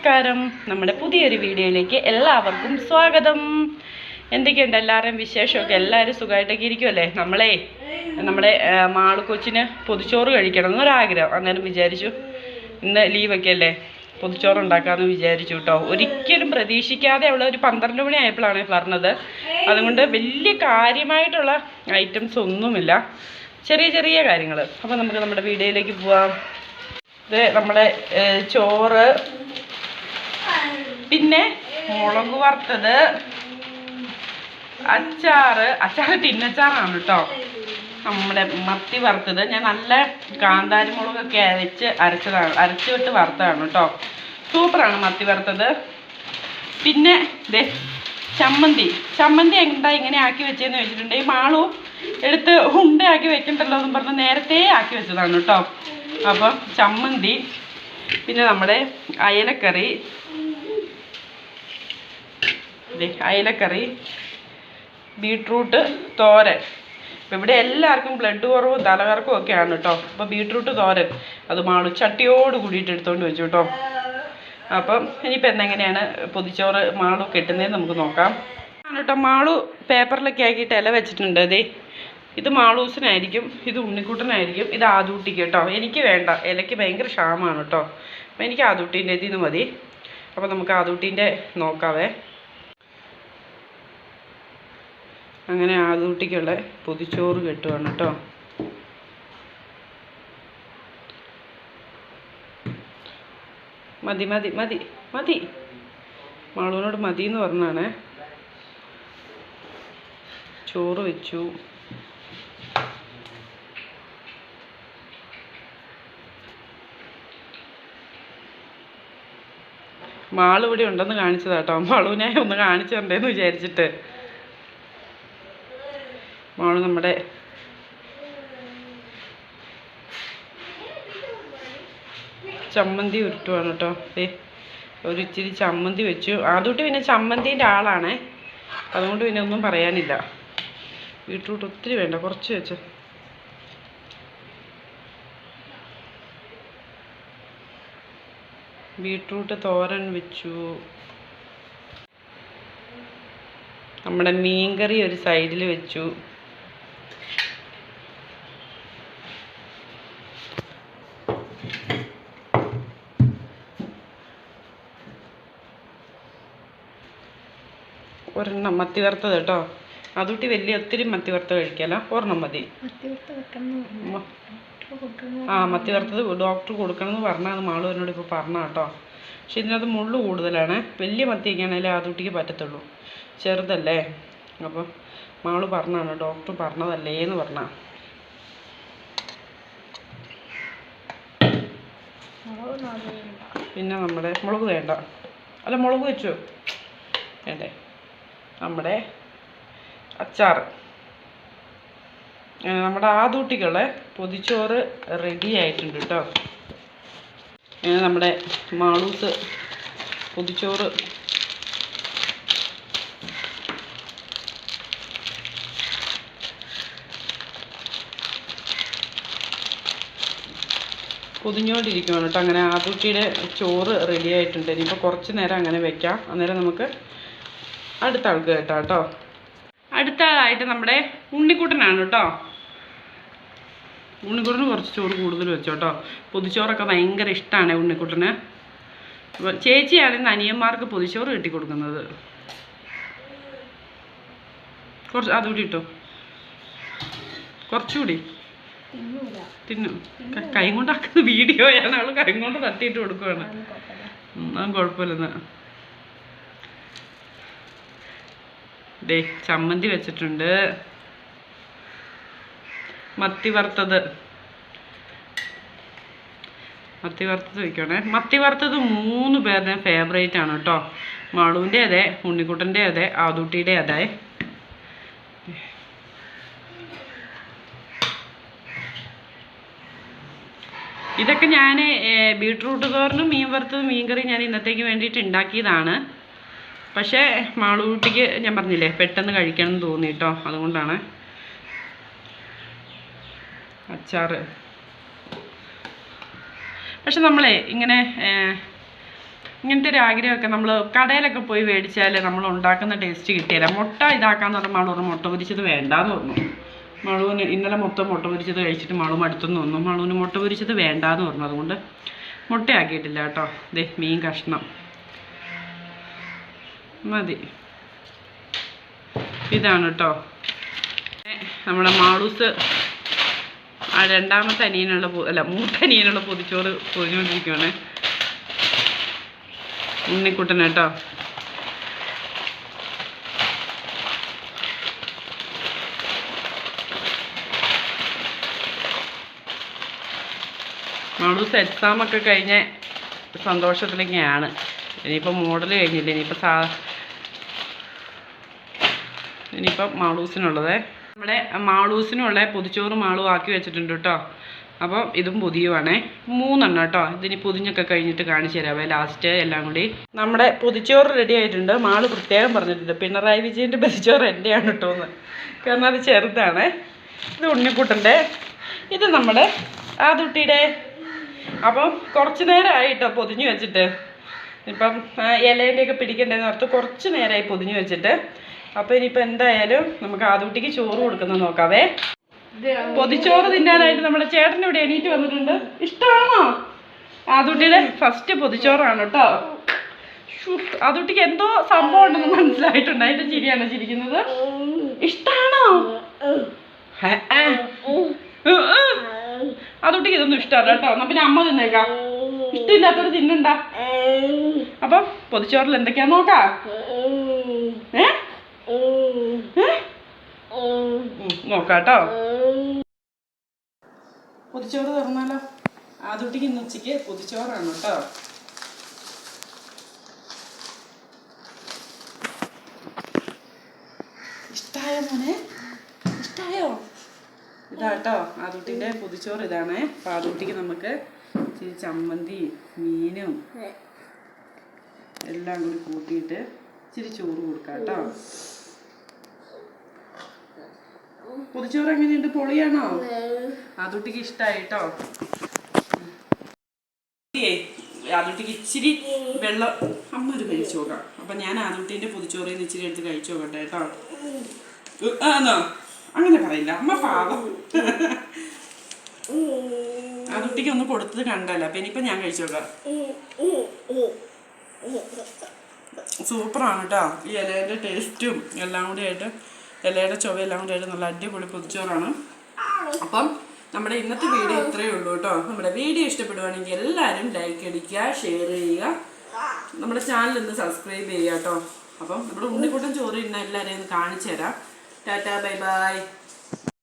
നമസ്കാരം. നമ്മുടെ പുതിയൊരു വീഡിയോയിലേക്ക് എല്ലാവർക്കും സ്വാഗതം. എന്തൊക്കെയുണ്ട് എല്ലാവരുടെയും വിശേഷമൊക്കെ? എല്ലാവരും സുഖമായിട്ടൊക്കെ ഇരിക്കുമല്ലേ നമ്മളെ നമ്മുടെ ആ, മാളു കൊച്ചിന് പൊതിച്ചോറ് കഴിക്കണം എന്നൊരാഗ്രഹം. അന്നേരം വിചാരിച്ചു. ഇന്ന് ലീവൊക്കെ അല്ലേ? പൊതിച്ചോറ് ഉണ്ടാക്കാമെന്ന് വിചാരിച്ചു കേട്ടോ. ഒരിക്കലും പ്രതീക്ഷിക്കാതെ അവൾ ഒരു പന്ത്രണ്ട് മണി ആയപ്പോഴാണ് പറഞ്ഞത്. അതുകൊണ്ട് വലിയ കാര്യമായിട്ടുള്ള ഐറ്റംസ് ഒന്നുമില്ല. ചെറിയ ചെറിയ കാര്യങ്ങൾ അപ്പോൾ നമുക്ക് നമ്മുടെ വീഡിയോയിലേക്ക് പോവാം. ഇത് നമ്മുടെ ചോറ് പിന്നെ മുളക് വറുത്തത് അച്ചാറ്. അച്ചാറ് ടിന്നച്ചാറാണ് കേട്ടോ നമ്മുടെ മത്തി വറുത്തത്. ഞാൻ നല്ല കാന്താരി മുളകൊക്കെ അരച്ച് അരച്ചതാണ്. അരച്ച് വിട്ട് വറുത്തതാണ് കേട്ടോ സൂപ്പറാണ് മത്തി വറുത്തത്. പിന്നെ ദേ ചമ്മന്തി. ചമ്മന്തി എന്താ ഇങ്ങനെ ആക്കി വെച്ചതെന്ന് വെച്ചിട്ടുണ്ടെങ്കിൽ മാളു എടുത്ത് ഉണ്ടയാക്കി വെക്കണ്ടല്ലോ എന്ന് പറഞ്ഞ് നേരത്തെ ആക്കി വെച്ചതാണ് കേട്ടോ അപ്പം ചമ്മന്തി പിന്നെ നമ്മുടെ അയലക്കറി അയലക്കറി ബീട്രൂട്ട് തോരൻ. അപ്പം ഇവിടെ എല്ലാവർക്കും ബ്ലഡ് കുറവും തലകറക്കും ഒക്കെയാണ് കേട്ടോ അപ്പോൾ ബീട്രൂട്ട് തോരൻ. അത് മാളു ചട്ടിയോട് കൂടിയിട്ട് എടുത്തുകൊണ്ട് വെച്ചു കേട്ടോ അപ്പം ഇനിയിപ്പോൾ എന്നെങ്ങനെയാണ് പൊതിച്ചോറ് മാളു കെട്ടുന്നതെന്ന് നമുക്ക് നോക്കാം. കേട്ടോ മാളു പേപ്പറിലൊക്കെ ആക്കിയിട്ട് ഇല വെച്ചിട്ടുണ്ട് അതെ ഇത് മാളൂസിനായിരിക്കും ഇത് ഉണ്ണിക്കുട്ടനായിരിക്കും ഇത് ആദൂട്ടിക്ക് കേട്ടോ എനിക്ക് വേണ്ട ഇലയ്ക്ക് ഭയങ്കര ക്ഷാമമാണ് കേട്ടോ അപ്പം എനിക്ക് ആദൂട്ടീന്റെ ഇതിന് മതി. അപ്പോൾ നമുക്ക് ആദൂട്ടീന്റെ നോക്കാവേ. അങ്ങനെ ആദൂട്ടിക്കുള്ള പൊതിച്ചോറ് കെട്ടുവാണ് കേട്ടോ. മതി മതി മതി മതി. മാളൂനോട് മതി എന്ന് പറഞ്ഞാണ്. ചോറ് വെച്ചു. മാളിവിടെ ഉണ്ടെന്ന് കാണിച്ചതാട്ടോ. മാളുവിനെ ഒന്ന് കാണിച്ചു തരണ്ടേന്ന് വിചാരിച്ചിട്ട്. മാൾ നമ്മുടെ ചമ്മന്തി ഉരുട്ടുവാണ് കേട്ടോ. ഒരു ഇച്ചിരി ചമ്മന്തി വെച്ചു. ആദ്യമായിട്ട് പിന്നെ ചമ്മന്തിന്റെ ആളാണേ. അതുകൊണ്ട് പിന്നെ ഒന്നും പറയാനില്ല. ബീട്രൂട്ട് ഒത്തിരി വേണ്ട കുറച്ച് വെച്ച്. ബീട്രൂട്ട് തോരൻ വെച്ചു. നമ്മുടെ മീൻകറി ഒരു സൈഡിൽ വെച്ചു. ഒരെണ്ണം മത്തി വറുത്തത് കേട്ടോ. അതുകൂട്ടി വലിയ ഒത്തിരി മത്തി വറുത്തത് കഴിക്കാലോ. ഒരെണ്ണം മതി. ആ മത്തി വറുത്തത് ഡോക്ടർ കൊടുക്കണം എന്ന് പറഞ്ഞാൽ മാളു എന്നോട് ഇപ്പോൾ പറഞ്ഞ കേട്ടോ. പക്ഷെ ഇതിനകത്ത് മുള്ള് കൂടുതലാണ്. വലിയ മത്തിയൊക്കെയാണെങ്കിലും ആണെങ്കിലും ആദൂട്ടിക്ക് പറ്റത്തുള്ളൂ. ചെറുതല്ലേ. അപ്പോൾ മാൾ പറഞ്ഞാണ് ഡോക്ടർ പറഞ്ഞതല്ലേ എന്ന് പറഞ്ഞാൽ പിന്നെ നമ്മുടെ മുളക് വേണ്ട. അല്ല മുളക് വെച്ചോ. വേണ്ടേ? നമ്മുടെ അച്ചാർ നമ്മുടെ ആദൂട്ടികളെ പൊതിച്ചോറ് റെഡി ആയിട്ടുണ്ട് കേട്ടോ. നമ്മുടെ മാളൂസ് പൊതിച്ചോറ്. പൊതിഞ്ഞോണ്ടിരിക്കുവാണ് കേട്ടോ. അങ്ങനെ ആദൂട്ടിയുടെ ചോറ് റെഡി ആയിട്ടുണ്ട്. ഇനിയിപ്പോൾ കുറച്ച് നേരം അങ്ങനെ വെക്കാം. അന്നേരം നമുക്ക് അടുത്ത ആൾക്ക് കേട്ടോ കേട്ടോ. അടുത്ത ആളായിട്ട് നമ്മുടെ ഉണ്ണിക്കുട്ടനാണ് കേട്ടോ. ഉണ്ണിക്കുട്ടന് കുറച്ച് ചോറ് കൂടുതൽ വെച്ചോ കേട്ടോ. പൊതിച്ചോറൊക്കെ ഭയങ്കര ഇഷ്ടമാണ് ഉണ്ണിക്കുട്ടന്. ചേച്ചിയാണ് ഇന്ന് അനിയന്മാർക്ക് പൊതിച്ചോറ് കെട്ടി കൊടുക്കുന്നത്. കുറച്ച് അതുകൂടി ഇട്ടോ. കുറച്ചുകൂടി. തിന്നു. ക- കൊണ്ടാക്കുന്ന വീഡിയോയാണ് അവൾ കൈ കൊണ്ട് തട്ടിയിട്ട് കൊടുക്കുവാണ്. അതും കുഴപ്പമില്ലെന്ന്. ദേ ചമ്മന്തി വെച്ചിട്ടുണ്ട്. മത്തി വറുത്തത്. മത്തി വറുത്തത് വയ്ക്കണേ മത്തി വറുത്തത് മൂന്ന് പേരുടെ ഫേവറേറ്റ് ആണ് കേട്ടോ. മാളുവിന്റെ അതെ ഉണ്ണിക്കുട്ടന്റെ അതെ ആദൂട്ടിയുടെ അതെ. ഇതൊക്കെ ഞാൻ ബീട്രൂട്ട് തോരനും മീൻ വറുത്തതും മീൻ കറി ഞാൻ ഇന്നത്തേക്ക് വേണ്ടിയിട്ട് ഉണ്ടാക്കിയതാണ്. പക്ഷേ മാളൂട്ടിക്ക് ഞാൻ പറഞ്ഞില്ലേ പെട്ടെന്ന് കഴിക്കണം എന്ന് തോന്നി കേട്ടോ അതുകൊണ്ടാണ്. അച്ചാറ്. പക്ഷെ നമ്മളെ ഇങ്ങനെ ഇങ്ങനത്തെ ഒരു ആഗ്രഹമൊക്കെ നമ്മൾ കടയിലൊക്കെ പോയി മേടിച്ചാൽ നമ്മൾ ഉണ്ടാക്കുന്ന ടേസ്റ്റ് കിട്ടിയില്ല. മുട്ട ഇതാക്കാന്ന് പറഞ്ഞാൽ മാളൂർ പറഞ്ഞു മുട്ട പൊരിച്ചത് വേണ്ടാന്ന് പറഞ്ഞു. മാളുവിന് ഇന്നലെ മൊത്തം മുട്ട പൊരിച്ചത് കഴിച്ചിട്ട് മാളു മടുത്തെന്ന് തോന്നുന്നു മാളുവിന് മുട്ട പൊരിച്ചത് വേണ്ടാന്ന് പറഞ്ഞു. അതുകൊണ്ട് മുട്ടയാക്കിയിട്ടില്ല കേട്ടോ ദേ മീൻ കഷ്ണം. മതി. ഇതാണ് കേട്ടോ നമ്മുടെ മാളൂസ് ആ രണ്ടാമത്തെ അനിയനുള്ള അല്ല മൂത്തനിയനുള്ള പൊതിച്ചോറ് പൊതിഞ്ഞുകൊണ്ടിരിക്കുകയാണ് ഉണ്ണിക്കുട്ടൻ കേട്ടോ. മാളൂസ് എക്സാമൊക്കെ കഴിഞ്ഞ സന്തോഷത്തിലൊക്കെയാണ്. ഇനിയിപ്പോൾ മോഡൽ കഴിഞ്ഞില്ല? ഇനിയിപ്പോൾ സാ ഇനിയിപ്പം മാളൂസിനുള്ളത്. നമ്മുടെ മാളൂസിനുള്ള പൊതിച്ചോറ് മാളു ആക്കി വെച്ചിട്ടുണ്ട് കേട്ടോ. അപ്പം ഇതും പൊതിയുവാണേ. മൂന്നെണ്ണം കേട്ടോ. ഇതിനി പൊതിഞ്ഞൊക്കെ കഴിഞ്ഞിട്ട് കാണിച്ചു തരാവേ ലാസ്റ്റ് എല്ലാം കൂടി. നമ്മുടെ പൊതിച്ചോറ് റെഡി ആയിട്ടുണ്ട്. മാൾ പ്രത്യേകം പറഞ്ഞിട്ടുണ്ട്. പിണറായി വിജയന്റെ പൊതിച്ചോറ് എന്റെയാണ് കേട്ടോ എന്ന്. കാരണം അത് ചെറുതാണ്. ഇത് ഉണ്ണിക്കുട്ടന്റെ ഇത് നമ്മുടെ ആ തുട്ടിയുടെ അപ്പം കുറച്ച് നേരമായിട്ടോ പൊതിഞ്ഞു വെച്ചിട്ട്. ഇപ്പം ഇലേന്റെയൊക്കെ പിടിക്കണ്ടേന്ന് ഓർത്ത് കുറച്ച് നേരമായി പൊതിഞ്ഞു വെച്ചിട്ട് അപ്പോൾ ഇനിയിപ്പോൾ എന്തായാലും നമുക്ക് ആദൂട്ടിക്ക് ചോറ് കൊടുക്കുന്നത് നോക്കാവേ. പൊതിച്ചോറ് തിന്നാനായിട്ട് നമ്മുടെ ചേട്ടൻ ഇവിടെ എണീറ്റ് വന്നിട്ടുണ്ട്. ഇഷ്ടമാണോ ആദൂട്ടിയുടെ ഫസ്റ്റ് പൊതിച്ചോറാണ് കേട്ടോ. ആദൂട്ടിക്ക് എന്തോ സംഭവം ഉണ്ടെന്ന് മനസ്സിലായിട്ടുണ്ട്. അതിന്റെ ചിരിയാണ് ചിരിക്കുന്നത്. ഇഷ്ടമാണോ അതുട്ടിക്ക്. ആദൂട്ടിക്ക് ഇതൊന്നും ഇഷ്ടമല്ല കേട്ടോ. എന്നാ പിന്നെ അമ്മ തിന്നേക്കാം. ഇഷ്ടമില്ലാത്തൊരു തിന്നണ്ട. അപ്പം പൊതിച്ചോറിൽ എന്തൊക്കെയാ നോക്കാം? നോക്കാട്ടോ. പൊതിച്ചോറ് തുറന്നാലോ? ആദൂട്ടിക്ക് ഇന്ന് ഉച്ചയ്ക്ക് പൊതിച്ചോറാണ് കേട്ടോ. ഇഷ്ടായോ മോനെ? ഇഷ്ടായോ? ഇതാട്ടോ ആദ്യത്തിന്റെ പൊതിച്ചോറ് ഇതാണ്. അപ്പൊ ആദൂട്ടിക്ക് നമുക്ക് ഇച്ചിരി ചമ്മന്തി മീനും എല്ലാം കൂടി കൂട്ടിയിട്ട് ഇച്ചിരി ചോറ് കൊടുക്കാം കേട്ടോ. പൊതിച്ചോറ് എങ്ങനെയുണ്ട്? പൊളിയാണോ? അതുട്ടിക്ക് ഇഷ്ടായിട്ടോ? അതുട്ടിക്ക് ഇച്ചിരി വെള്ളം അമ്മ ഒരു കഴിച്ചു നോക്കാം. അപ്പൊ ഞാൻ അതുട്ടിന്റെ പൊതിച്ചോറിൽ നിന്ന് ഇച്ചിരി എടുത്ത് കഴിച്ചു നോക്കട്ടെ കേട്ടോ. അങ്ങനെ പറയില്ല. അമ്മ പാവം. അതുട്ടിക്ക് ഒന്ന് കൊടുത്തത് കണ്ടല്ലോ. അപ്പൊ ഇനിയിപ്പൊ ഞാൻ കഴിച്ചു നോക്കാം. സൂപ്പറാണ് കേട്ടോ. ഈ ഇലേന്റെ ടേസ്റ്റും എല്ലാം കൂടി ആയിട്ട് ഇലയുടെ ചുവയെല്ലാം കൂടെ ആയിട്ട് നല്ല അടിപൊളി പൊതിച്ചോറാണ്. അപ്പം നമ്മുടെ ഇന്നത്തെ വീഡിയോ ഇത്രയേ ഉള്ളൂ കേട്ടോ. നമ്മുടെ വീഡിയോ ഇഷ്ടപ്പെടുവാണെങ്കിൽ എല്ലാവരും ലൈക്ക് അടിക്കുക ഷെയർ ചെയ്യുക. നമ്മുടെ ചാനൽ ഒന്ന് സബ്സ്ക്രൈബ് ചെയ്യുക കേട്ടോ. അപ്പം നമ്മുടെ ഉണ്ണിക്കുട്ടൻ ചോറ് ഇന്ന് എല്ലാവരെയും കാണിച്ചു തരാം. Tata bye bye.